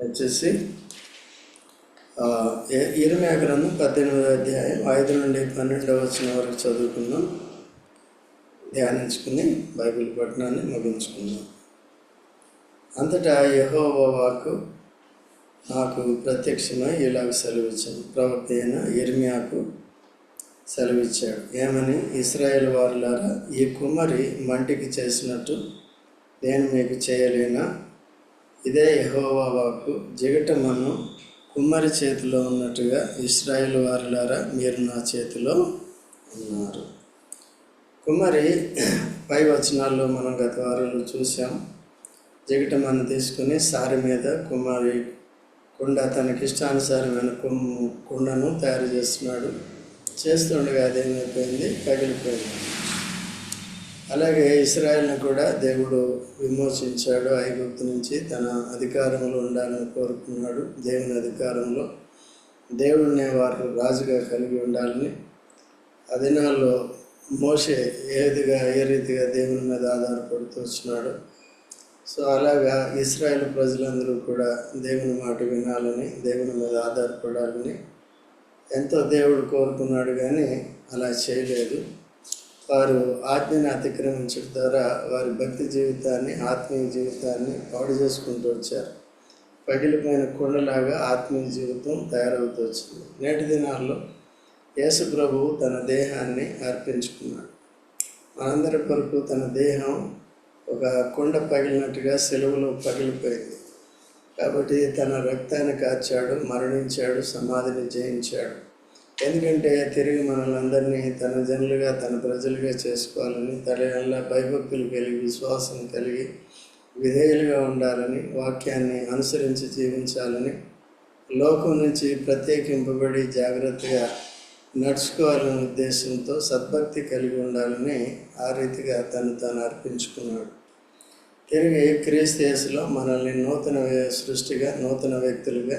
వచ్చేసి ఇరవై గ్రంథం పద్దెనిమిదో అధ్యాయం ఐదు నుండి పన్నెండవ వచ్చిన వరకు చదువుకుందాం. ధ్యానించుకుని బైబిల్ పట్టణాన్ని ముగించుకుందాం. అంతటా యహోవాకు నాకు ప్రత్యక్షమై ఇలాగ సెలవిచ్చాను ప్రవక్త అయిన ఇర్మియాకు సెలవిచ్చాడు. ఏమని? ఇస్రాయేల్ వారులారా ఈ కుమరి మంటికి చేసినట్టు నేను మీకు చేయలేనా? ఇదే యెహోవా వాక్కు జిగటమన్ను కుమ్మరి చేతిలో ఉన్నట్టుగా ఇస్రాయేల్ వారులారా మీరు నా చేతిలో ఉన్నారు. కుమ్మరి పై వచనాల్లో మనం గత వారంలో చూసాం మన తీసుకుని సారి మీద కుమారి కుండ తనకి ఇష్టానుసారమైన కుమ్ము కుండను తయారు చేస్తున్నాడు. చేస్తుండగా అదేమైపోయింది పగిలిపోయింది. అలాగే ఇస్రాయల్ని కూడా దేవుడు విమోచించాడు ఐగుప్తు నుంచి. తన అధికారంలో ఉండాలని కోరుకున్నాడు. దేవుని అధికారంలో దేవుడిని వారు రాజుగా కలిగి ఉండాలని. ఆ దినాల్లో మోసే ఏదిగా ఏ రీతిగా దేవుని మీద ఆధారపడుతూ వచ్చినాడు. సో అలాగా ఇస్రాయేల్ ప్రజలందరూ కూడా దేవుని మాట వినాలని దేవుని మీద ఆధారపడాలని ఎంతో దేవుడు కోరుకున్నాడు కానీ అలా చేయలేదు. వారు ఆజ్ఞను అతిక్రమించడం ద్వారా వారి భక్తి జీవితాన్ని ఆత్మీయ జీవితాన్ని పాడు చేసుకుంటూ వచ్చారు. పగిలిపోయిన కొండలాగా ఆత్మీయ జీవితం తయారవుతూ వచ్చింది. నేటి దినాల్లో యేసు ప్రభువు తన దేహాన్ని అర్పించుకున్నాడు. మనందరి కొరకు తన దేహం ఒక కొండ పగిలినట్టుగా సెలవులో పగిలిపోయింది. కాబట్టి తన రక్తాన్ని కార్చాడు మరణించాడు సమాధిని జయించాడు. ఎందుకంటే తిరిగి మనల్ని అందరినీ తన జనులుగా తన ప్రజలుగా చేసుకోవాలని తన భయభక్తులు కలిగి విశ్వాసం కలిగి విధేయులుగా ఉండాలని వాక్యాన్ని అనుసరించి జీవించాలని లోకం నుంచి ప్రత్యేకింపబడి జాగ్రత్తగా నడుచుకోవాలనే ఉద్దేశంతో సద్భక్తి కలిగి ఉండాలని ఆ రీతిగా తను తాను అర్పించుకున్నాడు. తిరిగి క్రీస్తు యేసులో మనల్ని నూతన సృష్టిగా నూతన వ్యక్తులుగా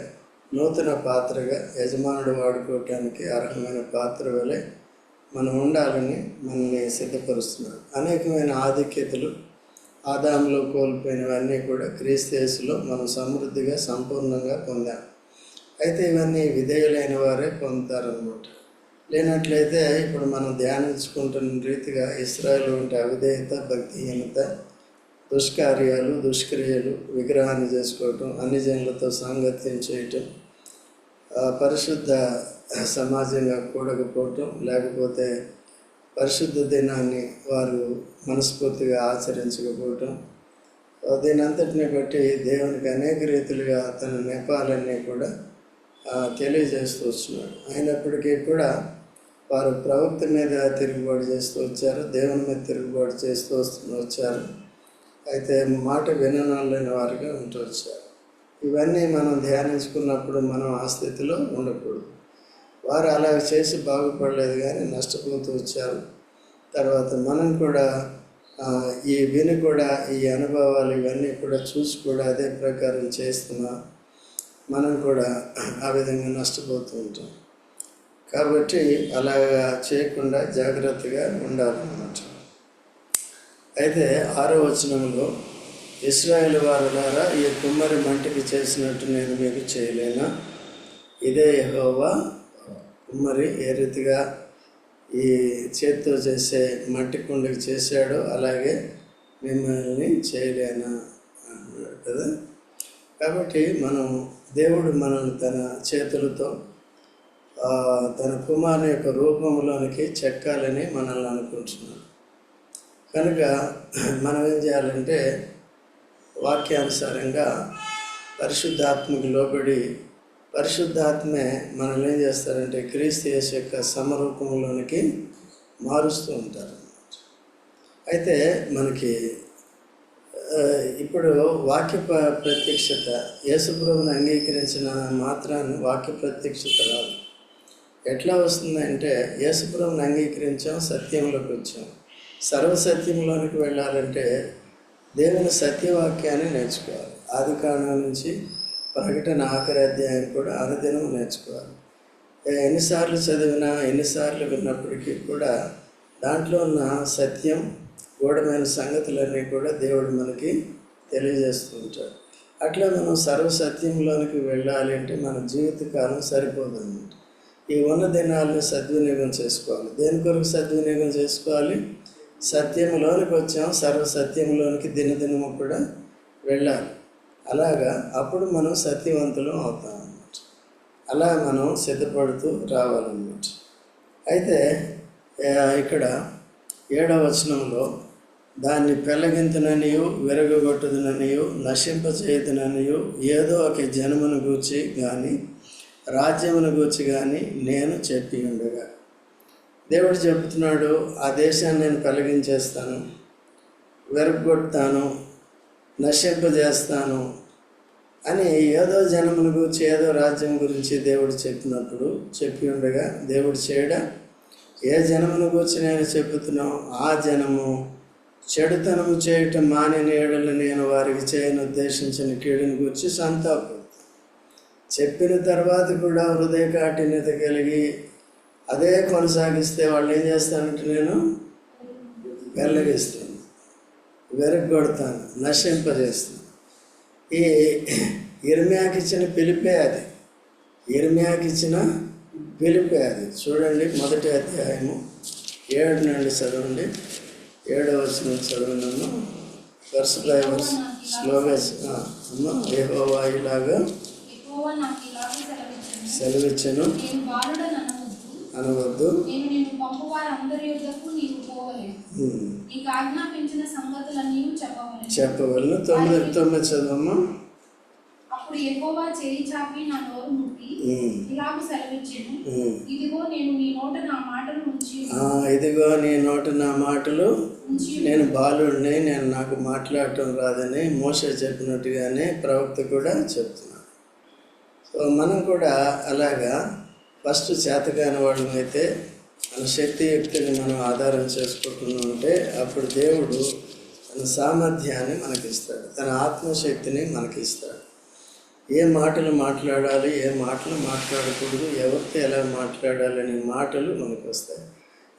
నూతన పాత్రగా యజమానుడు వాడుకోవటానికి అర్హమైన పాత్ర వలె మనం ఉండాలని మనల్ని సిద్ధపరుస్తున్నాడు అనేకమైన ఆధిక్యతలు ఆదాంలో కోల్పోయినవన్నీ కూడా క్రీస్తు మనం సమృద్ధిగా సంపూర్ణంగా పొందాం. అయితే ఇవన్నీ విధేయులైన వారే పొందుతారనమాట లేనట్లయితే ఇప్పుడు మనం ధ్యానించుకుంటున్న రీతిగా ఇస్రాయల్ వంటి అవిధేయత భక్తిహీనత దుష్కార్యాలు దుష్క్రియలు విగ్రహాన్ని చేసుకోవటం అన్ని జనులతో సాంగత్యం చేయటం పరిశుద్ధ సమాజంగా కూడకపోవటం లేకపోతే పరిశుద్ధ దినాన్ని వారు మనస్ఫూర్తిగా ఆచరించకపోవటం దీనంతటిని బట్టి దేవునికి అనేక రీతులుగా తన నెపాలన్నీ కూడా తెలియజేస్తూ వస్తున్నాడు. అయినప్పటికీ కూడా వారు ప్రవక్త మీద తిరుగుబాటు చేస్తూ వచ్చారు దేవుని మీద తిరుగుబాటు చేస్తూ వస్తూ వచ్చారు. అయితే మాట విననాలని వారిగా ఉంటూ వచ్చారు. ఇవన్నీ మనం ధ్యానించుకున్నప్పుడు మనం ఆ స్థితిలో ఉండకూడదు. వారు అలా చేసి బాగుపడలేదు కానీ నష్టపోతూ వచ్చారు. తర్వాత మనం కూడా ఈ విని కూడా ఈ అనుభవాలు ఇవన్నీ కూడా చూసి కూడా అదే ప్రకారం చేస్తున్నా మనం కూడా ఆ విధంగా నష్టపోతూ ఉంటాం. కాబట్టి అలాగా చేయకుండా జాగ్రత్తగా ఉండాలన్నమాట. అయితే ఆరో వచనంలో ఇస్రాయేల్ వారులారా ఈ కుమ్మరి మంటికి చేసినట్టు నేను మీకు చేయలేనా? ఇదే యహోవా కుమ్మరి ఏ రీతిగా ఈ చేత్తో చేసే మట్టి కుండకి చేశాడో అలాగే మిమ్మల్ని చేయలేనా? అన్నాడు కదా. కాబట్టి మనం దేవుడు మనల్ని తన చేతులతో తన కుమారుని యొక్క రూపంలోనికి చెక్కాలని మనల్ని అనుకుంటున్నాడు. కనుక మనం ఏం చేయాలంటే వాక్యానుసారంగా పరిశుద్ధాత్మకు లోబడి పరిశుద్ధాత్మే మనల్ని ఏం చేస్తారంటే క్రీస్తు యేసు యొక్క సమరూపంలోనికి మారుస్తూ ఉంటారు. అయితే మనకి ఇప్పుడు వాక్య ప్రత్యక్షత యేసుప్రభుని అంగీకరించిన మాత్రాన్ని వాక్య ప్రత్యక్షత రాదు. ఎట్లా వస్తుందంటే యేసుప్రభుని అంగీకరించాం సత్యంలోకి వచ్చాం. సర్వసత్యంలోనికి వెళ్ళాలంటే దేవుని సత్యవాక్యాన్ని నేర్చుకోవాలి. ఆది కాలం నుంచి ప్రకటన ఆఖరి అధ్యాయం కూడా అనుదినం నేర్చుకోవాలి. ఎన్నిసార్లు చదివినా ఎన్నిసార్లు విన్నప్పటికీ కూడా దాంట్లో ఉన్న సత్యం గూఢమైన సంగతులన్నీ కూడా దేవుడు మనకి తెలియజేస్తూ ఉంటాడు. అట్లా మనం సర్వసత్యంలోనికి వెళ్ళాలి అంటే మన జీవితకాలం సరిపోదన్నమాట. ఈ ఉన్న దినాలను సద్వినియోగం చేసుకోవాలి. దేని కొరకు సద్వినియోగం చేసుకోవాలి? సత్యంలోనికి వచ్చాం సర్వసత్యంలోనికి దినదినము కూడా వెళ్ళాలి. అలాగా అప్పుడు మనం సత్యవంతులం అవుతాం అన్నమాట. అలా మనం సిద్ధపడుతూ రావాలన్నమాట. అయితే ఇక్కడ ఏడవ వచనంలో దాన్ని పెళ్ళగింతుననియు విరగగొట్టుదుననియు నశింపచేయుదుననియు ఏదో ఒక జన్మను గూర్చి కానీ రాజ్యమును గూర్చి కానీ నేను చెప్పి ఉండగా. దేవుడు చెబుతున్నాడు ఆ దేశాన్ని నేను పెళ్ళగించేస్తాను వెరగొడతాను నశింపజేస్తాను అని ఏదో జనమును గురించి ఏదో రాజ్యం గురించి దేవుడు చెప్పినప్పుడు చెప్పి ఉండగా దేవుడు చేయడా ఏ జనమును గురించి నేను చెబుతున్నావు ఆ జనము చెడుతనము చేయటం మానిన ఏడలు నేను వారికి చేయని ఉద్దేశించిన కీడుని గురించి సంతాపం. చెప్పిన తర్వాత కూడా హృదయ కాఠిన్యత కలిగి అదే కొనసాగిస్తే వాళ్ళు ఏం చేస్తానంటే నేను వెల్లగిస్తాను వెరగొడతాను నశింపజేస్తాను. ఈ ఇర్మ్యాకి ఇచ్చిన పిలిపే అది. ఇర్మ్యాకి ఇచ్చిన పిలిపే అది. చూడండి మొదటి అధ్యాయము ఏడు నుండి చదవండి. ఏడవ వచ్చిన చదవనను వర్స్ బై వర్స్ స్లోగా అమ్మ ఏహోవా ఇలాగే సెలవిచ్చెను. అనవద్దు. అనవద్దు నేను నిన్ను పంపు వారందరి యొద్దకు నీవు పోవలేదు ఉమ్. నీకు ఆజ్ఞాపించిన సంగతులన్నీ చెప్పవలేదు చెప్పవలను తొమ్మిది తొమ్మిది చదవమ్మా అప్పుడు యెహోవా చేయి చాపి నా నోరు ముట్టి ఉమ్. ఇలాగ సెలవిచ్చాను ఉమ్. ఇదిగో నేను నీ నోట నా మాటలు ఉంచి ఆ, ఇదిగో నీ నోట నా మాటలు ఉంచి నేను బాలుడిని నేను నాకు మాట్లాడటం రాదని మోసే చెప్పినట్టుగానే ప్రవక్త కూడా చెప్తున్నాను సో మనం కూడా అలాగా ఫస్ట్ చేతకాని వాళ్ళమైతే మన శక్తియుక్తిని మనం ఆధారం చేసుకుంటున్నా ఉంటే అప్పుడు దేవుడు తన సామర్థ్యాన్ని మనకిస్తాడు. తన ఆత్మశక్తిని మనకిస్తాడు. ఏ మాటలు మాట్లాడాలి ఏ మాటలు మాట్లాడకూడదు ఎవరితో ఎలా మాట్లాడాలి అనే మాటలు మనకు వస్తాయి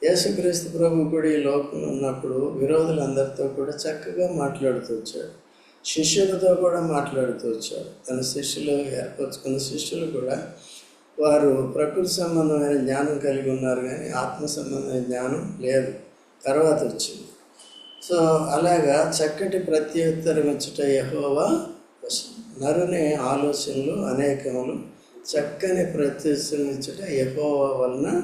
యేసుక్రీస్తు ప్రభు కూడా ఈ లోకంలో ఉన్నప్పుడు విరోధులందరితో కూడా చక్కగా మాట్లాడుతూ వచ్చాడు. శిష్యులతో కూడా మాట్లాడుతూ వచ్చాడు. తన శిష్యులు ఏర్పరచుకున్న శిష్యులు కూడా వారు ప్రకృతి సంబంధమైన జ్ఞానం కలిగి ఉన్నారు కానీ ఆత్మ సంబంధమైన జ్ఞానం లేదు. తర్వాత వచ్చింది. సో అలాగా చక్కటి ప్రత్యుత్తరం ఇచ్చుట యహోవా నరుని ఆలోచనలు అనేకములు చక్కని ప్రత్యుత్తరం ఇచ్చుట యహోవా వలన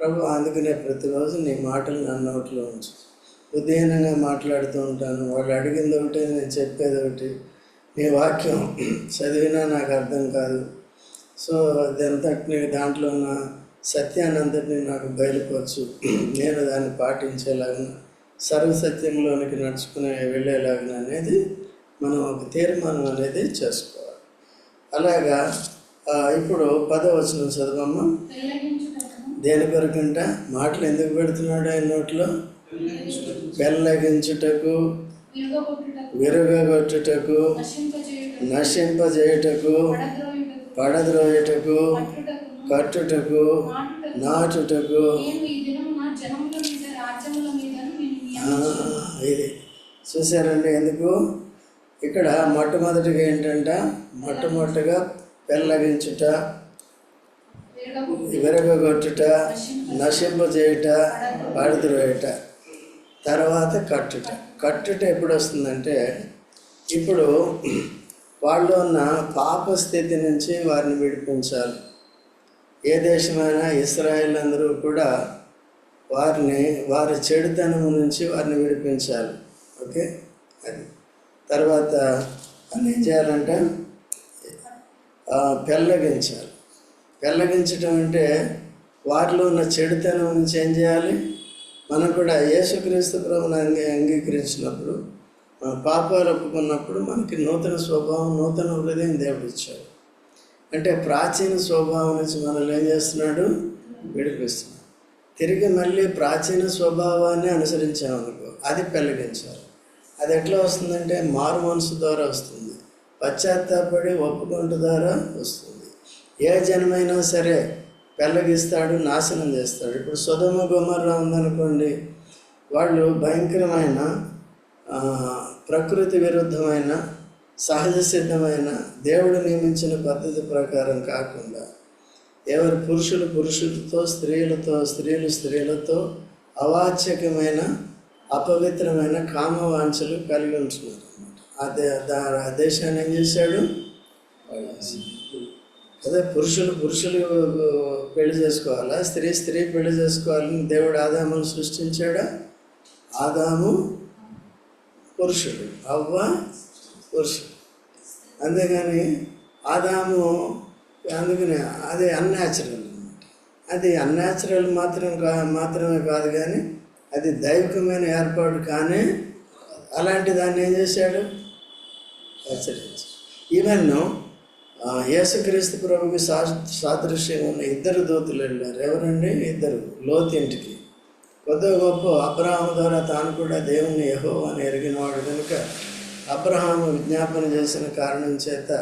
ప్రభు అందుకనే ప్రతిరోజు నీ మాటలు నన్ను నోట్లో ఉంచు. ఉదయనంగా మాట్లాడుతూ ఉంటాను. వాళ్ళు అడిగింది ఒకటి నేను చెప్పేది ఒకటి. నీ వాక్యం చదివినా నాకు అర్థం కాదు. సో అదంతటిని దాంట్లో ఉన్న సత్యాన్ని అంతటిని నాకు బయలుపరచు. నేను దాన్ని పాటించేలాగా సర్వసత్యంలోనికి నడుచుకునే వెళ్ళేలాగా అనేది మనం ఒక తీర్మానం అనేది చేసుకోవాలి. అలాగా ఇప్పుడు పదవచనం చదవమ్మా. దేని కొరకంట? మాటలు ఎందుకు పెడుతున్నాడు ఆయన నోట్లో? పెళ్ళగించుటకు విరుగగొట్టుటకు నశింపజేయుటకు పడద్రోయటకు కట్టుటకు నాటుటకు. ఇది. చూసారండి ఎందుకు? ఇక్కడ మొట్టమొదటిగా ఏంటంట? మొట్టమొదటిగా పెళ్ళగించుట విరగొట్టుట నశింపజేయుట పడద్రోయట తర్వాత కట్టుట. కట్టుట ఎప్పుడు వస్తుందంటే ఇప్పుడు వాళ్ళు ఉన్న పాప స్థితి నుంచి వారిని విడిపించాలి. ఏ దేశమైనా ఇస్రాయేల్ అందరూ కూడా వారిని వారి చెడుతనం నుంచి వారిని విడిపించాలి. ఓకే? అది. తర్వాత వాళ్ళు ఏం చేయాలంటే పెళ్ళగించాలి పెళ్ళగించడం అంటే వారిలో ఉన్న చెడుతనం నుంచి ఏం చేయాలి? మనం కూడా యేసుక్రీస్తు ప్రభుని అంగీ అంగీకరించినప్పుడు మన పాపాలు ఒప్పుకున్నప్పుడు మనకి నూతన స్వభావం నూతన హృదయం దేవుడు ఇచ్చాడు. అంటే ప్రాచీన స్వభావం నుంచి మనల్ని ఏం చేస్తున్నాడు? విడిపిస్తున్నాడు. తిరిగి మళ్ళీ ప్రాచీన స్వభావాన్ని అనుసరించామనుకో అది పెళ్ళగించాలి అది ఎట్లా వస్తుందంటే మారు మనసు ద్వారా వస్తుంది. పశ్చాత్తాపడి ఒప్పుకుంటు ద్వారా వస్తుంది. ఏ జన్మైనా సరే పెళ్ళగిస్తాడు నాశనం చేస్తాడు. ఇప్పుడు సుధమ గుమర్రా ఉందనుకోండి వాళ్ళు భయంకరమైన ప్రకృతి విరుద్ధమైన సహజ సిద్ధమైన దేవుడు నియమించిన పద్ధతి ప్రకారం కాకుండా ఎవరు పురుషులు పురుషులతో స్త్రీలతో స్త్రీలు స్త్రీలతో అవాచ్యకమైన అపవిత్రమైన కామవాంఛలు కలిగి ఉంటున్నారు అదే దాని ఆ దేశాన్ని ఏం చేశాడు? అదే పురుషులు పురుషులు పెళ్ళి చేసుకోవాలా? స్త్రీ స్త్రీ పెళ్ళి చేసుకోవాలని దేవుడు ఆదామును సృష్టించాడా? ఆదాము పురుషుడు. అవ్వ పురుషుడు. అంతేగాని ఆదాము అందుకని అది అన్యాచురల్ అనమాట అది అన్యాచురల్ మాత్రం కా మాత్రమే కాదు కానీ అది దైవికమైన ఏర్పాటు కానీ అలాంటి దాన్ని ఏం చేశాడు? ఆచరించాడు ఈవెన్ యేసుక్రీస్తు ప్రభుకి సా సాదృశ్యంగా ఉన్న ఇద్దరు దూతులు వెళ్ళారు. ఎవరండి? ఇద్దరు. లోతు ఇంటికి. కొద్దిగా గొప్ప అబ్రహాం ద్వారా తాను కూడా దేవుని యహో అని ఎరిగినవాడు కనుక అబ్రహాము విజ్ఞాపన చేసిన కారణం చేత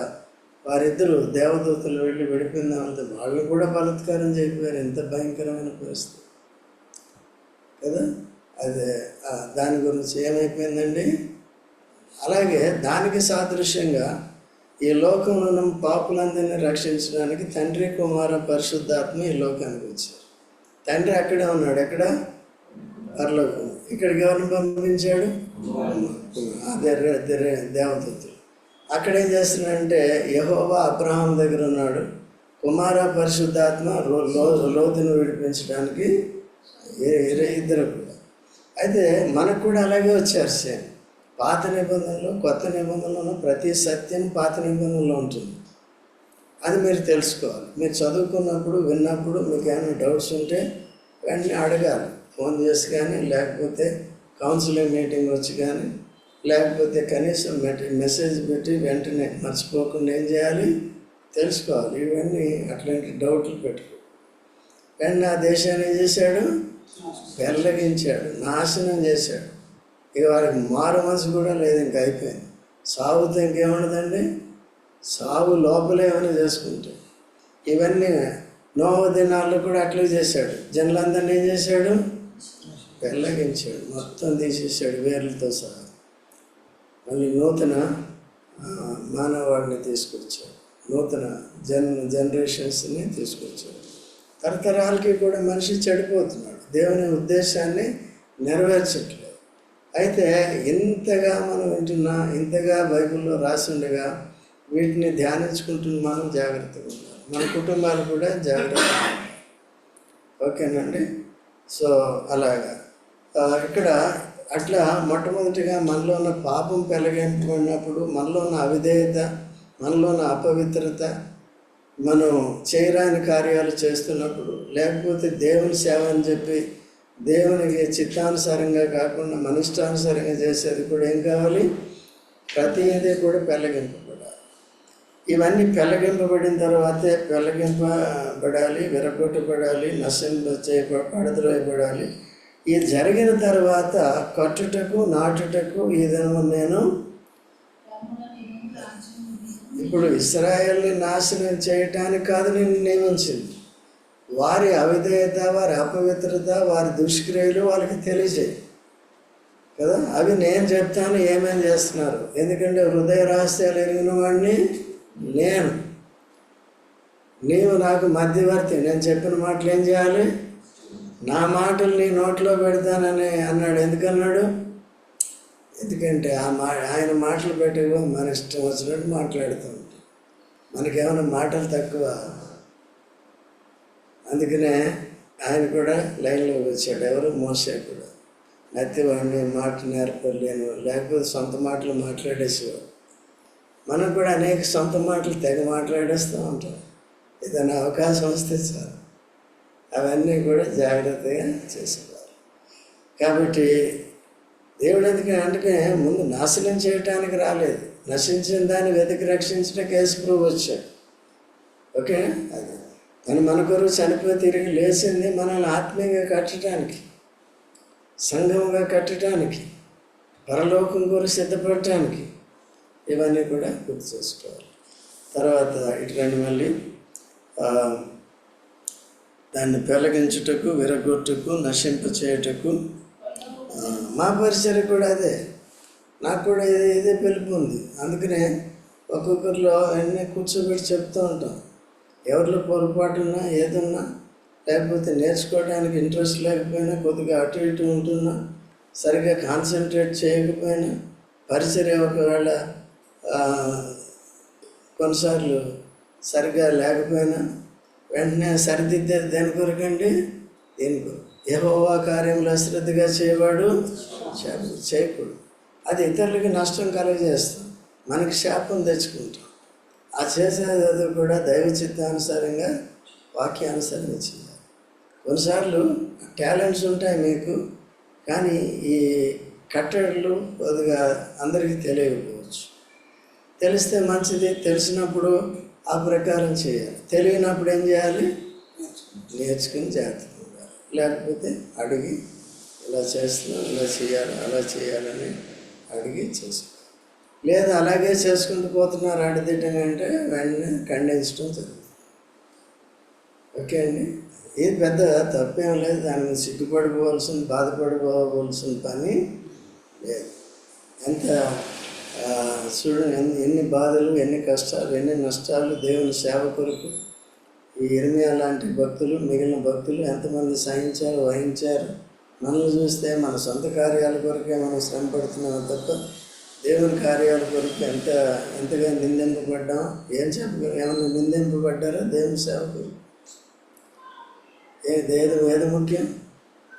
వారిద్దరూ దేవదూతలు వెళ్ళి విడిపిందామంటే వాళ్ళు కూడా బలత్కారం చెప్పారు ఎంత భయంకరమైన పరిస్థితి. కదా? అదే దాని గురించి ఏమైపోయిందండి? అలాగే దానికి సాదృశ్యంగా ఈ లోకంలో పాపులందరినీ రక్షించడానికి తండ్రి కుమార పరిశుద్ధాత్మ ఈ లోకానికి వచ్చారు. తండ్రి అక్కడే ఉన్నాడు. ఎక్కడ? పరలోకం ఇక్కడికి ఎవరిని పంపించాడు? అదే అదే అక్కడ ఏం చేస్తున్నాడంటే యహోవా అబ్రహాం దగ్గర ఉన్నాడు. కుమార పరిశుద్ధాత్మ రో- లో- లోతును విడిపించడానికి ఇద్దరు కూడా. అయితే మనకు కూడా అలాగే వచ్చారు సేమ్. పాత నిబంధనలు కొత్త నిబంధనలు ప్రతి సత్యం పాత నిబంధనలో ఉంటుంది. అది మీరు తెలుసుకోవాలి. మీరు చదువుకున్నప్పుడు విన్నప్పుడు మీకు ఏమైనా డౌట్స్ ఉంటే వెంటనే అడగాలి. ఫోన్ చేసి కానీ లేకపోతే కౌన్సిలింగ్ మీటింగ్ వచ్చి కానీ లేకపోతే కనీసం మెట- మెసేజ్ పెట్టి వెంటనే మర్చిపోకుండా ఏం చేయాలి? తెలుసుకోవాలి. ఇవన్నీ అట్లాంటి డౌట్లు పెట్టుకో. కానీ నా దేశాన్ని ఏం చేశాడు? వెల్లగించాడు నాశనం చేశాడు. ఇక వారికి మారు మనసు కూడా లేదు ఇంక అయిపోయింది. సాగుతో ఇంకేముండదండి? సాగు లోపలే ఏమైనా చేసుకుంటే ఇవన్నీ నోవ దినాల్లో కూడా అట్లే చేశాడు. జనులందరినీ ఏం చేశాడు? పెళ్ళగించాడు. మొత్తం తీసేసాడు వేర్లతో సహా. మళ్ళీ నూతన మానవాడిని తీసుకొచ్చాడు. నూతన జన్ జనరేషన్స్ని తీసుకొచ్చాడు. తరతరాలకి కూడా మనిషి చెడిపోతున్నాడు. దేవుని ఉద్దేశాన్ని నెరవేర్చట్లేదు. అయితే ఇంతగా మనం వింటున్నా ఇంతగా బైబిల్లో రాసిండగా వీటిని ధ్యానించుకుంటున్న మనం జాగ్రత్తగా ఉండాలి. మన కుటుంబాలు కూడా జాగ్రత్తగా ఓకేనండి? సో అలాగా. ఇక్కడ అట్లా మొట్టమొదటిగా మనలో ఉన్న పాపం పెరగబడినప్పుడు మనలో ఉన్న అవిధేయత మనలో ఉన్న అపవిత్రత మనం చేయరాని కార్యాలు చేస్తున్నప్పుడు లేకపోతే దేవుని సేవ అని చెప్పి దేవునికి చిత్తానుసారంగా కాకుండా మన ఇష్టానుసారంగా చేసేది కూడా ఏం కావాలి? ప్రతిదీ కూడా పెళ్ళగింపబడాలి ఇవన్నీ పెళ్ళగింపబడిన తర్వాతే పెళ్ళగింపబడాలి విరగొట్టబడాలి నశింప చేయ పడదలైపడాలి ఇది జరిగిన తర్వాత కట్టుటకు నాటుటకు ఈ నేను ఇప్పుడు ఇస్రాయల్ని నాశనం చేయటానికి కాదు నేను నియమించింది. వారి అవిధేయత వారి అపవిత్రత వారి దుష్క్రియలు వాళ్ళకి తెలియజేయి కదా? అవి నేను చెప్తాను ఏమేమి చేస్తున్నారు? ఎందుకంటే హృదయ రహస్యాలు ఎరిగిన వాడిని నేను. నీవు నాకు మధ్యవర్తి. నేను చెప్పిన మాటలు ఏం చేయాలి? నా మాటలు నీ నోట్లో పెడతానని అన్నాడు. ఎందుకన్నాడు? ఎందుకంటే ఆ మా ఆయన మాటలు పెట్టి మన ఇష్టం వచ్చినట్టు మాట్లాడుతూ ఉంటాం మనకేమైనా మాటలు తక్కువ? అందుకనే ఆయన కూడా లైన్లోకి వచ్చాడు. ఎవరు? మోసే కూడా. నత్తివాడిని మాట నేర్పలేను. లేకపోతే సొంత మాటలు మాట్లాడేసేవాడు. మనం కూడా అనేక సొంత మాటలు తెగ మాట్లాడేస్తూ ఉంటాం. ఏదైనా అవకాశం వస్తే చాలు. అవన్నీ కూడా జాగ్రత్తగా చేసుకోవాలి. కాబట్టి దేవుడు ఎందుకు అందుకే ముందు నాశనం చేయటానికి రాలేదు. నశించిన దాన్ని వెతికి రక్షించిన కేసు ప్రూవ్ వచ్చాడు. ఓకే? అది. తను మన కొరకు చనిపోయి తిరిగి లేచింది మనల్ని ఆత్మీయంగా కట్టడానికి సంఘంగా కట్టడానికి పరలోకం కొరకు సిద్ధపడటానికి ఇవన్నీ కూడా గుర్తు చేసుకోవాలి. తర్వాత ఇటు రండి మళ్ళీ. దాన్ని పెలగించుటకు విరగొట్టుకు నశింప చేయుటకు మా పరిచయం కూడా అదే. నాకు కూడా ఇదే ఇదే పిలుపు ఉంది. అందుకనే ఒక్కొక్కరిలో అన్నీ కూర్చోబెట్టి చెప్తూ ఉంటాం. ఎవరిలో పొరపాటున్నా ఏదున్నా లేకపోతే నేర్చుకోవడానికి ఇంట్రెస్ట్ లేకపోయినా కొద్దిగా అటు ఇటు ఉంటున్నా సరిగ్గా కాన్సన్ట్రేట్ చేయకపోయినా పరిచర్య ఒకవేళ కొన్నిసార్లు సరిగ్గా లేకపోయినా వెంటనే సరిదిద్దేది దేని కొరకండి? దేని కొరకు ఏవోవా కార్యంలో శ్రద్ధగా చేయవాడు చేయకూడదు. అది ఇతరులకి నష్టం కలుగజేస్తాం మనకి శాపం తెచ్చుకుంటాం. ఆ చేసేది కూడా దైవ చిత్తానుసారంగా వాక్యానుసారంగా చేయాలి కొన్నిసార్లు టాలెంట్స్ ఉంటాయి మీకు కానీ ఈ కట్టడలు కొద్దిగా అందరికీ తెలియకపోవచ్చు. తెలిస్తే మంచిది తెలిసినప్పుడు ఆ ప్రకారం చేయాలి. తెలియనప్పుడు ఏం చేయాలి? నేర్చుకుని జాగ్రత్తగా ఉండాలి. లేకపోతే అడిగి ఇలా చేస్తున్నాం ఇలా చేయాలి అలా చేయాలని అడిగి చేసుకోవాలి. లేదా అలాగే చేసుకుంటూ పోతున్నారు అడిదిట్టంగా అంటే వెంటనే ఖండించడం జరుగుతుంది. ఓకే అండి? ఇది పెద్ద తప్పేం లేదు. దాని మీద సిగ్గుపడిపోవాల్సిన బాధపడిపోవాల్సిన పని లేదు. ఎంత చూడండి ఎన్ని ఎన్ని బాధలు ఎన్ని కష్టాలు ఎన్ని నష్టాలు దేవుని సేవ కొరకు ఈ ఇర్మియా లాంటి భక్తులు మిగిలిన భక్తులు ఎంతమంది సహించారు వహించారు? మనల్ని చూస్తే మన సొంత కార్యాల కొరకే మనం శ్రమ పడుతున్నాం తప్ప దేవుని కార్యాల కొరకు ఎంత ఎంతగా నిందింపబడ్డాం? ఏం చెప్ప ఏమైనా నిందింపబడ్డారా దేవుని సేవకు ఏ ఏది ఏది ముఖ్యం?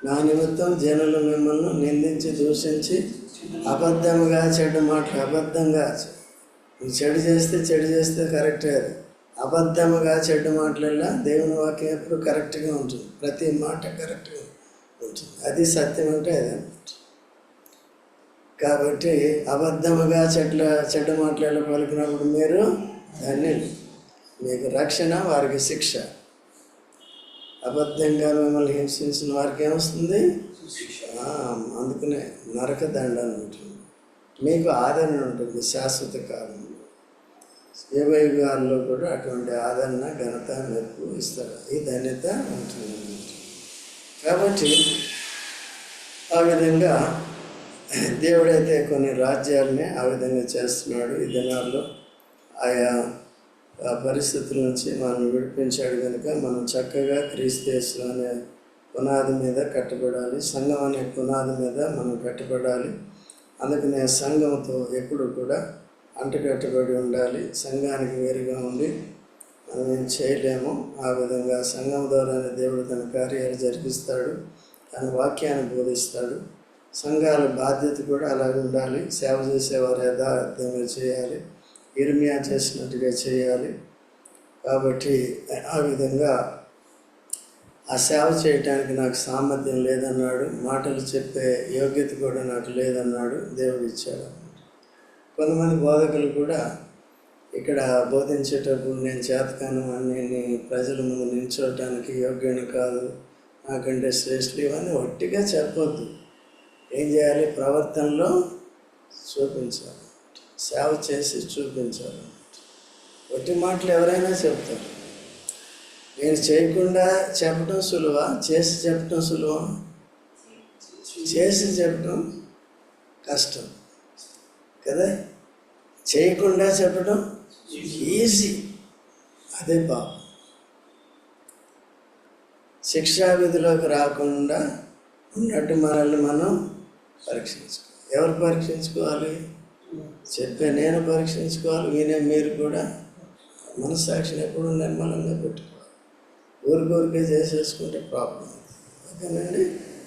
నా నిమిత్తం జనులు మిమ్మల్ని నిందించి దూషించి అబద్ధముగా చెడు మాటలు అబద్ధంగా నువ్వు చెడు చేస్తే చెడు చేస్తే కరెక్టే అది. అబద్ధముగా చెడ్డ మాటలల్లా దేవుని వాక్యం ఎప్పుడు కరెక్ట్గా ఉంటుంది. ప్రతి మాట కరెక్ట్గా ఉంటుంది. అది సత్యం అంటే అది అనమాట కాబట్టి అబద్ధముగా చెడ్ల చెడ్డ మాటలలో పలికినప్పుడు మీరు దాన్ని మీకు రక్షణ వారికి శిక్ష. అబద్ధంగా మిమ్మల్ని హింసించిన వారికి ఏమొస్తుంది? అందుకనే నరక ఉంటుంది మీకు ఆదరణ ఉంటుంది శాశ్వత కాలంలో యుగాల్లో కూడా అటువంటి ఆదరణ ఘనత మెరుపు ఇస్తారు. ఈ ధన్యత ఉంటుంది కాబట్టి ఆ విధంగా దేవుడైతే కొన్ని రాజ్యాలని ఆ విధంగా చేస్తున్నాడు. ఈ దినాల్లో ఆయా పరిస్థితుల నుంచి మనం విడిపించాడు కనుక మనం చక్కగా క్రీస్తు అనే పునాది మీద కట్టబడాలి. సంఘం అనే పునాది మీద మనం కట్టబడాలి. అందుకనే సంఘంతో ఎప్పుడు కూడా అంటుకట్టుబడి ఉండాలి. సంఘానికి వేరుగా ఉండి మనం ఏం చేయలేము. ఆ విధంగా సంఘం ద్వారానే దేవుడు తన కార్యాలు జరిపిస్తాడు. తన వాక్యాన్ని బోధిస్తాడు. సంఘాల బాధ్యత కూడా అలాగే ఉండాలి. సేవ చేసేవారు యథార్థంగా చేయాలి. ఇర్మియా చేసినట్టుగా చేయాలి. కాబట్టి ఆ విధంగా ఆ సేవ చేయటానికి నాకు సామర్థ్యం లేదన్నాడు. మాటలు చెప్పే యోగ్యత కూడా నాకు లేదన్నాడు. దేవుడు ఇచ్చాడు. కొంతమంది బోధకులు కూడా ఇక్కడ బోధించేటప్పుడు నేను చేతకాను అని నేను ప్రజల ముందు నిల్చోవటానికి యోగ్యుని కాదు నాకంటే శ్రేష్ఠులు ఇవన్నీ ఒట్టిగా చెప్పొద్దు. ఏం చేయాలి? ప్రవర్తనలో చూపించాలి. సేవ చేసి చూపించాలి. ఒట్టి మాటలు ఎవరైనా చెప్తారు. నేను చేయకుండా చెప్పడం సులువ? చేసి చెప్పడం సులువ? చేసి చెప్పడం కష్టం. కదా? చేయకుండా చెప్పడం ఈజీ. అదే పాపం. శిక్షా విధిలోకి రాకుండా ఉన్నట్టు మనల్ని మనం పరీక్షించుకోవాలి. ఎవరు పరీక్షించుకోవాలి? చెప్పే నేను పరీక్షించుకోవాలి. నేనే మీరు కూడా మనస్సాక్షిని ఎప్పుడు నిర్మలంగా పెట్టుకోవాలి ఊరికూరికే చేసేసుకుంటే ప్రాబ్లం ఓకేనండి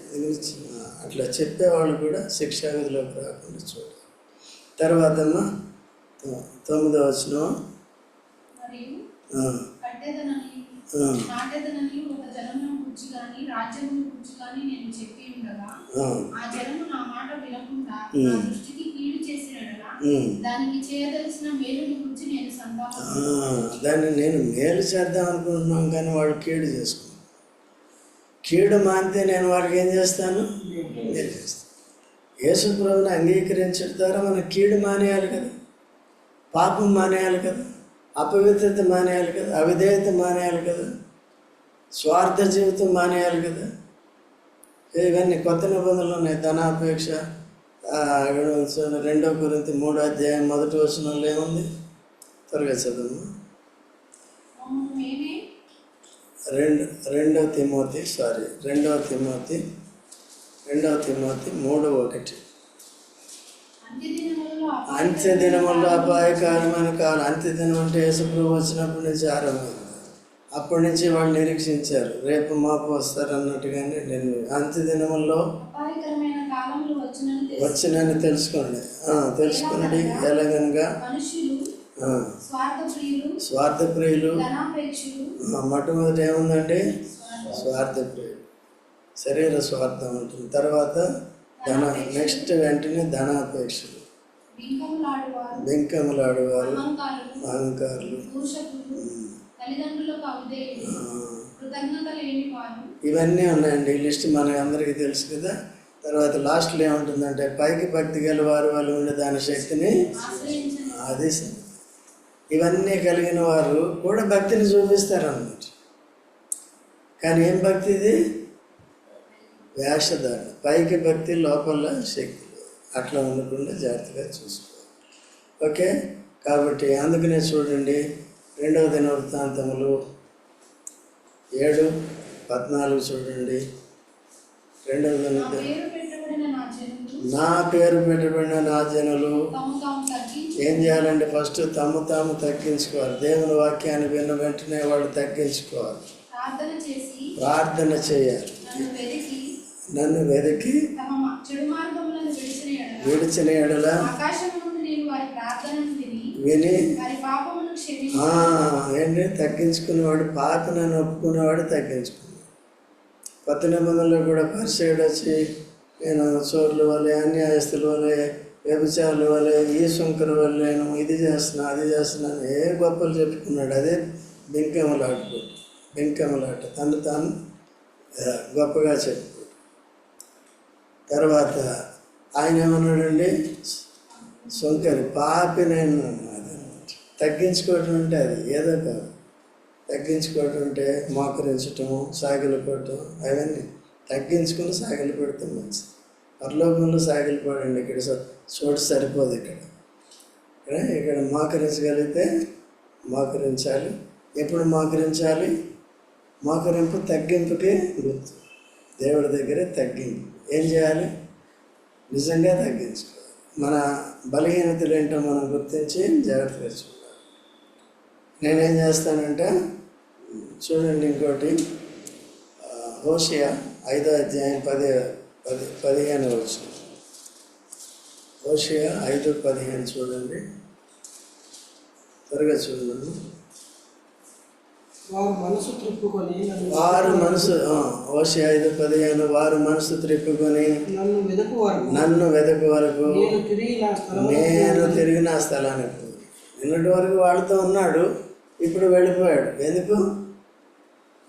దీని గురించి, అట్లా చెప్పేవాళ్ళు కూడా శిక్షా విధిలోకి రాకుండా చూడాలి. తర్వాత తొమ్మిదో వచ్చిన. దానికి చేయదలసిన మేలుని గురించి దాన్ని నేను మేలు చేద్దాం అనుకుంటున్నాం కానీ వాడు కీడు చేసుకున్నాను కీడు మానితే నేను వాడికి ఏం చేస్తాను? మేలు చేస్తాను. యేసు ప్రభుని అంగీకరించడం ద్వారా మనం కీడు మానేయాలి కదా. పాపం మానేయాలి కదా. అపవిత్రత మానేయాలి కదా. అవిధేయత మానేయాలి కదా. స్వార్థ జీవితం మానేయాలి కదా. ఇవన్నీ కొత్త నిబంధనలు ఉన్నాయి. ధనాపేక్ష రెండో గురించి మూడో అధ్యాయం మొదటి వచనంలో ఏముంది? త్వరగా చదువు. రెండు రెండవ తిమోతి సారీ రెండవ తిమోతి రెండవ తిమోతి మూడు ఒకటి. అంత్య దినములలో అపాయకరమైన కాలం అంత్య దినం అంటే యేసుప్రభు వచ్చినప్పటి నుంచి ఆరంభమైంది. అప్పటి నుంచి వాళ్ళు నిరీక్షించారు. రేపు మాపు వస్తారు అన్నట్టుగానే నేను అంత్య దినముల్లో వచ్చినని తెలుసు. వచ్చినని తెలుసుకోండి. తెలుసుకోండి. ఎలాగనగా స్వార్థ ప్రియులు మొట్టమొదటి ఏముందండి స్వార్థ ప్రియులు శరీర స్వార్థం ఉంటుంది. తర్వాత ధన నెక్స్ట్ వెంటనే ధనాపేక్షలు. బింకములాడువారు అహంకారులు ఇవన్నీ ఉన్నాయండి ఈ లిస్ట్ మనకి అందరికీ తెలుసు కదా. తర్వాత లాస్ట్లో ఏముంటుందంటే పైకి భక్తి గల వారు వాళ్ళు ఉండే దాని శక్తిని సంగతి. ఇవన్నీ కలిగిన వారు కూడా భక్తిని చూపిస్తారు అన్నమాట కానీ ఏం భక్తి ఇది? వేషధారణ. పైకి భక్తి లోపల శక్తి. అట్లా ఉండకుండా జాగ్రత్తగా చూసుకోవాలి ఓకే? కాబట్టి అందుకనే చూడండి రెండవ దిన వృత్తాంతములు ఏడు పద్నాలుగు చూడండి. రెండవ దిన నా పేరు పెట్టబడిన నా జనులు. ఏం చేయాలంటే ఫస్ట్ తమ తాము తగ్గించుకోవాలి. దేవుని వాక్యాన్ని విన్న వెంటనే వాళ్ళు తగ్గించుకోవాలి. ప్రార్థన చేయాలి. నన్ను వెతికి నన్ను మార్గములను విడిచిన ఎడల విని ఏంటి? తగ్గించుకునేవాడు పాపనని ఒప్పుకునేవాడు తగ్గించుకున్నాడు. కొత్త నిబంధనలో కూడా పరిచయుడు వచ్చి నేను చోర్ల వల్లే అన్యాయస్తుల వల్లే వ్యభిచారుల వల్లే ఈ శంకర వల్లేను ఇది చేస్తున్నా అది చేస్తున్నాను ఏ గొప్పలు చెప్పుకున్నాడు అదే బెంకమలాట బెంకమలాట. తను తాను గొప్పగా చెప్పుకోడు తర్వాత ఆయన ఏమన్నాడండి? సొంకరి పాపి నేను అదనమాట తగ్గించుకోవటం అంటే అది ఏదో కాదు. తగ్గించుకోవటం అంటే మోకరించటము సాగిలు పడటం అవన్నీ. తగ్గించుకుని సాగిలు పెడతాం మంచిది. పరలోకంలో సాగిలు ఇక్కడ చోటు సరిపోదు ఇక్కడ. ఇక్కడ ఇక్కడ మోకరించగలిగితే మోకరించాలి. ఎప్పుడు మోకరించాలి? మోకరింపు తగ్గింపుకి గుర్తు. దేవుడి దగ్గరే తగ్గింపు. ఏం చేయాలి? నిజంగా తగ్గించుకోవాలి. మన బలహీనతలు ఏంటో మనం గుర్తించి జాగ్రత్తగా చూడాలి. నేనేం చేస్తానంటే చూడండి ఇంకోటి. హోషియా ఐదో అధ్యాయం పదే పది పదిహేను వచ్చిన హోషియా ఐదు పదిహేను చూడండి. త్వరగా చూడండి. వారు మనసు త్రిప్పుకొని నన్ను వారు మనసు ఆ, హోషియా ఐదు పదిహేను వారు మనసు త్రిప్పుకొని నన్ను వెదకు వరకు. నన్ను వెదకు వరకు నేను తిరిగి నా స్థలం నేను తిరిగి నా స్థలానికి. నిన్నటి వరకు వాళ్ళతో ఉన్నాడు ఇప్పుడు వెళ్ళిపోయాడు. ఎందుకు?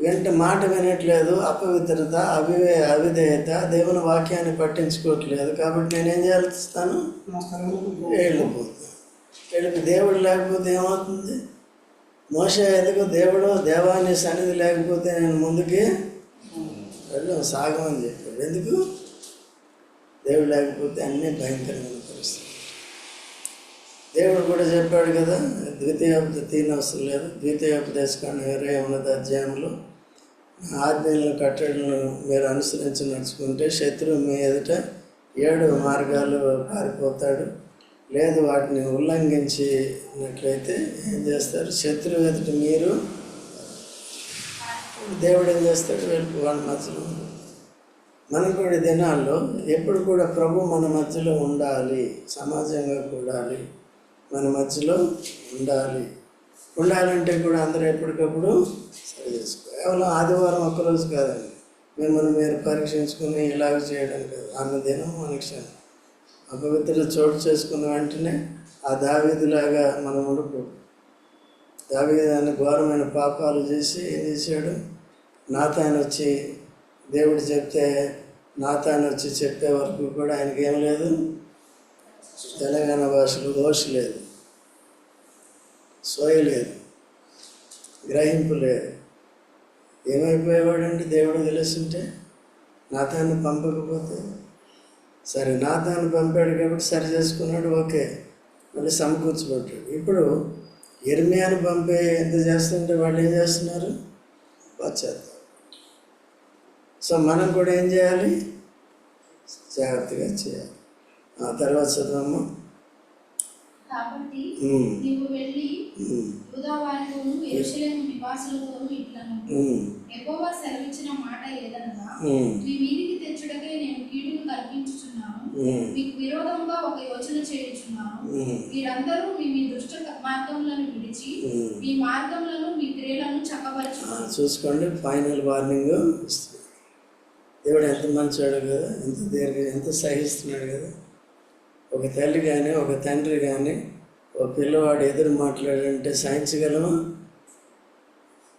వెంట మాట వినట్లేదు అపవిత్రత అవివే అవిధేయత దేవుని వాక్యాన్ని పట్టించుకోవట్లేదు. కాబట్టి నేనేం చేస్తాను వెళ్ళిపోతాను. వెళ్ళి దేవుడు లేకపోతే ఏమవుతుంది? మోస ఎదుగు దేవుడు దేవాన్ని సన్నిధి లేకపోతే నేను ముందుకి వెళ్ళాం సాగమని చెప్పాడు. ఎందుకు? దేవుడు లేకపోతే అన్నీ భయంకరమైన పరిస్థితి దేవుడు కూడా చెప్పాడు కదా ద్వితీయోపద తీన అవసరం లేదు. ద్వితీయోపదేశకాండ ఇరవై ఉన్నత అధ్యాయంలో ఆజ్ఞలను కట్టడలను మీరు అనుసరించి నడుచుకుంటే శత్రువు మీ ఎదుట ఏడు మార్గాలు పారిపోతాడు. లేదు వాటిని ఉల్లంఘించినట్లయితే ఏం చేస్తారు? శత్రువు ఎదుట మీరు దేవుడు ఏం చేస్తాడు? వెళ్ళిపోవాలి మధ్యలో ఉంటాడు. మనం కూడా దినాల్లో ఎప్పుడు కూడా ప్రభు మన మధ్యలో ఉండాలి. సమాజంగా కూడాలి. మన మధ్యలో ఉండాలి. ఉండాలంటే కూడా అందరూ ఎప్పటికప్పుడు సరి చేసుకో కేవలం ఆదివారం ఒక్కరోజు కాదండి. మిమ్మల్ని మీరు పరీక్షించుకుని ఇలాగ చేయడం కాదు. అన్నదినం దినం అపవిత్ర చోటు చేసుకున్న వెంటనే ఆ దావీదులాగా మనం ఉండకూడదు. దావీదు అనే ఘోరమైన పాపాలు చేసి ఏం చేశాడు? నాతాను వచ్చి దేవుడు చెప్తే నాతాను వచ్చి చెప్పే వరకు కూడా ఆయనకి ఏం లేదు. తెలంగాణ భాషలో దోష లేదు. సోయ లేదు గ్రహింపు లేదు. ఏమైపోయేవాడంటే దేవుడు తెలుసుంటే? నాతాన్ని పంపకపోతే? సరే నాథాన్ని పంపాడు కాబట్టి సరి చేసుకున్నాడు ఓకే. మళ్ళీ సమకూర్చబడ్డాడు ఇప్పుడు ఎర్మియాను పంపే ఎంత చేస్తుంటే వాళ్ళు ఏం చేస్తున్నారు? వచ్చేద్దాం సో మనం కూడా ఏం చేయాలి? జాగ్రత్తగా చేయాలి. ఆ తర్వాత చదవమ్మా కాబట్టి నీవు వెళ్ళి ఎరుషలేము నివాసులతోనూ ఇట్లను సెలవిచ్చిన మాట ఏదనగా మీ మీదికి తెచ్చుటకై నేను కీడును కల్పించుచున్నాను. మీకు విరోధంగా ఒక యోచన చేయుచున్నాను. ఉమ్, మీరందరూ మీ మీ దుష్ట మార్గములను విడిచి ఉమ్. మీ మార్గములను మీ క్రియలను ఆ, చక్కబరచుకోండి చూసుకోండి ఫైనల్ వార్నింగ్. దేవుడు ఎంత మంచివాడు కదా ఎంత దీర్ఘ ఎంత సహిస్తున్నాడు కదా. ఒక తల్లి కానీ ఒక తండ్రి కానీ ఒక పిల్లవాడు ఎదురు మాట్లాడంటే సహించగలమా?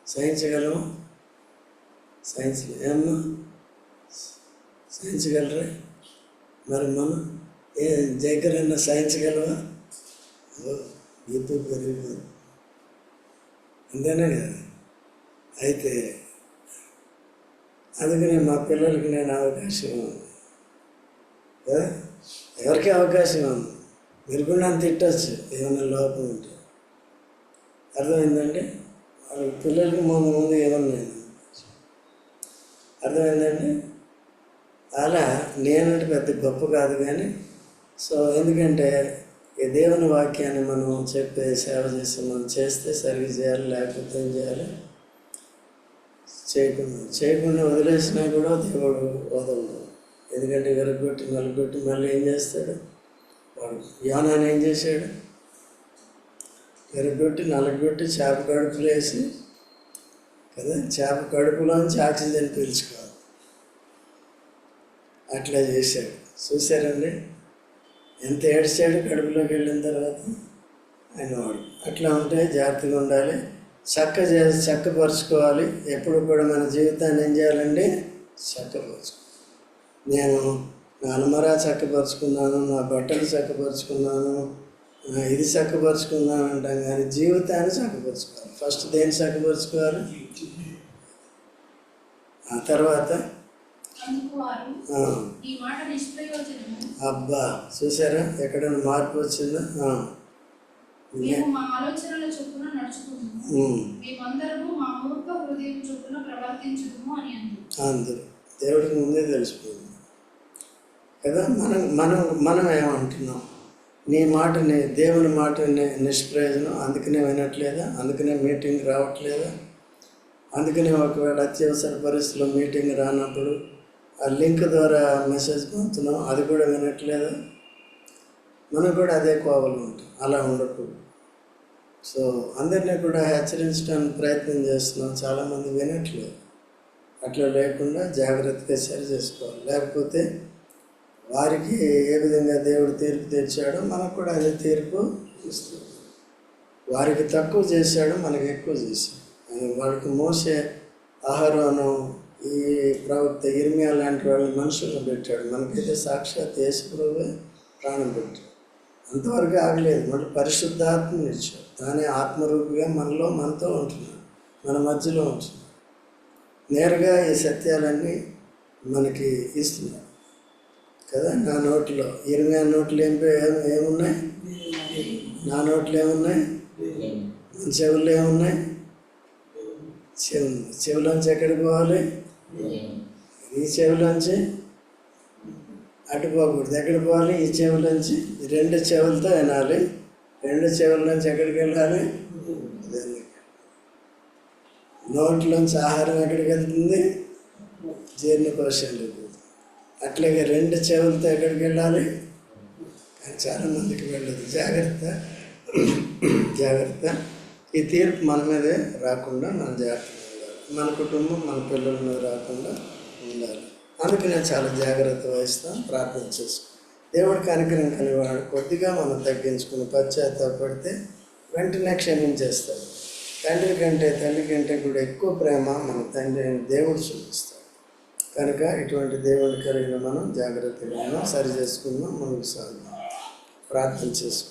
సహించగలమా? సహించ ఏమన్నా సహించగలరా? మరి మనం ఏ దగ్గరన్నా సహించగలవా? ఓ, పెరిగిపోదు అంతేనా కదా? అయితే అందుకని మా పిల్లలకి నేను అవకాశం కదా ఎవరికి అవకాశం ఉంది మీరు కూడా నన్ను తిట్టచ్చు ఏమైనా లోపం ఉంటే. అర్థమైందండి? వాళ్ళ పిల్లలకి ముందు ముందు ఏమన్నా అర్థమైందండి? అలా నేనంటే పెద్ద గొప్ప కాదు కానీ సో ఎందుకంటే ఈ దేవుని వాక్యాన్ని మనం చెప్పే సేవ చేసి మనం చేస్తే సరిగ్గా చేయాలి లేకపోతే ఏం చేయాలి? చేయకుండా చేయకుండా వదిలేసినా కూడా దేవుడు వదలడు. ఎందుకంటే వెరగొట్టి నలుగొట్టి మళ్ళీ ఏం చేస్తాడు? వాడు యోనాన్ని ఏం చేశాడు? వెరగొట్టి నలగొట్టి చేప కడుపులో వేసి కదా చేప కడుపులోంచి ఆక్సిజన్ పీల్చుకోవాలి. అట్లా చేశాడు. చూశారండి? ఎంత ఏడ్చాడు కడుపులోకి వెళ్ళిన తర్వాత? ఆయన వాడు. అట్లా ఉంటే జాగ్రత్తగా ఉండాలి. చక్క చే చక్కపరుచుకోవాలి. ఎప్పుడు కూడా మన జీవితాన్ని ఏం చేయాలండి? చక్కపరుచుకోవాలి. నేను నా అలమరా చక్కపరుచుకున్నాను నా బట్టలు చక్కపరుచుకున్నాను ఇది చక్కపరుచుకున్నాను అంటాం కానీ జీవితాన్ని చక్కపరుచుకోవాలి. ఫస్ట్ దేన్ని చక్కపరుచుకోవాలి? ఆ తర్వాత? అబ్బా చూసారా? ఎక్కడైనా మార్పు వచ్చిందా? అందరూ దేవుడికి ముందే తెలిసిపోయింది. కదా? మనం మనం మనం ఏమంటున్నాం? నీ మాటని దేవుని మాటని నిష్ప్రయోజనం. అందుకనే వినట్లేదా? అందుకనే మీటింగ్ రావట్లేదా? అందుకనే ఒకవేళ అత్యవసర పరిస్థితుల్లో మీటింగ్ రానప్పుడు ఆ లింక్ ద్వారా మెసేజ్ పంపుతున్నాం అది కూడా వినట్లేదా? మనకు కూడా అదే కోవలు ఉంటాం అలా ఉండకూడదు. సో అందరినీ కూడా హెచ్చరించడానికి ప్రయత్నం చేస్తున్నాం. చాలామంది వినట్లేదు. అట్లా లేకుండా జాగ్రత్తగా సరి చేసుకోవాలి. లేకపోతే వారికి ఏ విధంగా దేవుడు తీర్పు తీర్చాడో మనకు కూడా అదే తీర్పు ఇస్తుంది. వారికి తక్కువ చేశాడు మనకి ఎక్కువ చేశాడు. వాళ్ళకి మోసే ఆహారం ఈ ప్రవక్త ఇర్మియా లాంటి వాళ్ళని మనుషులను పెట్టాడు. మనకైతే సాక్షాత్ యేసుప్రభువే ప్రాణం పెట్టాడు. అంతవరకు ఆగలేదు. మళ్ళీ పరిశుద్ధాత్మని ఇచ్చాడు. తానే ఆత్మరూపిగా మనలో మనతో ఉంటున్నాడు. మన మధ్యలో ఉంటున్నాడు. నేరుగా ఈ సత్యాలన్నీ మనకి ఇస్తున్నాడు కదా? నా నోట్లో. ఇరవై నోట్లు ఏం ఏమున్నాయి? నా నోట్లు ఏమున్నాయి? చెవులు ఏమున్నాయి? చెవు చెవులోంచి ఎక్కడికి పోవాలి? ఈ చెవులోంచి అటు పోకూడదు. ఎక్కడికి పోవాలి? ఈ చెవులోంచి. రెండు చెవులతో వినాలి. రెండు చెవుల నుంచి ఎక్కడికి వెళ్ళాలి? నోట్లోంచి ఆహారం ఎక్కడికి వెళ్తుంది? జీర్ణకోశాలకు అట్లాగే రెండు చెవులతో ఎక్కడికి వెళ్ళాలి? కానీ చాలా మందికి వెళ్ళదు. జాగ్రత్త. జాగ్రత్త. ఈ తీర్పు మన మీదే రాకుండా మనం జాగ్రత్తగా ఉండాలి. మన కుటుంబం మన పిల్లల మీద రాకుండా ఉండాలి. అందుకు నేను చాలా జాగ్రత్త వహిస్తాను. ప్రార్థన చేసుకుని దేవుడికి అనుగ్రహం కలివాడు కొద్దిగా మనం తగ్గించుకుని పశ్చాత్తాపడితే వెంటనే క్షమించేస్తాడు. తండ్రి కంటే తల్లి కంటే కూడా ఎక్కువ ప్రేమ మన తండ్రి అయిన దేవుడు చూపిస్తాడు. కనుక ఇటువంటి దేవుని కలిగిన మనం జాగ్రత్తగా ఉన్నాం సరి చేసుకుందాం మనకు సాగుదాం ప్రార్థన చేసుకుందాం.